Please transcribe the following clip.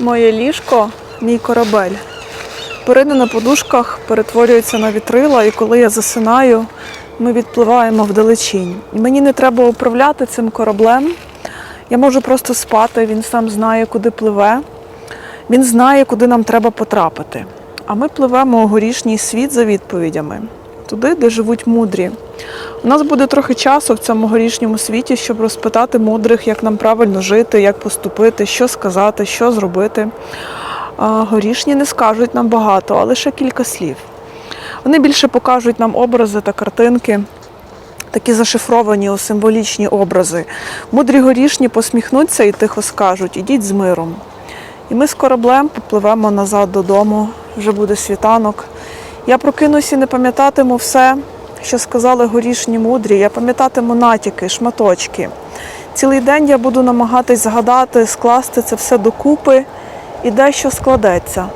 Моє ліжко, мій корабель. Перини на подушках перетворюються на вітрила, і коли я засинаю, ми відпливаємо вдалечінь. Мені не треба управляти цим кораблем. Я можу просто спати, він сам знає, куди пливе. Він знає, куди нам треба потрапити. А ми пливемо у горішній світ за відповідями, туди, де живуть мудрі. У нас буде трохи часу в цьому горішньому світі, щоб розпитати мудрих, як нам правильно жити, як поступити, що сказати, що зробити. Горішні не скажуть нам багато, а лише кілька слів. Вони більше покажуть нам образи та картинки, такі зашифровані символічні образи. Мудрі горішні посміхнуться і тихо скажуть: ідіть з миром. І ми з кораблем попливемо назад додому, вже буде світанок. Я прокинусь і не пам'ятатиму все, що сказали горішні мудрі. Я пам'ятатиму натяки, шматочки. Цілий день я буду намагатись згадати, скласти це все докупи і дещо складеться.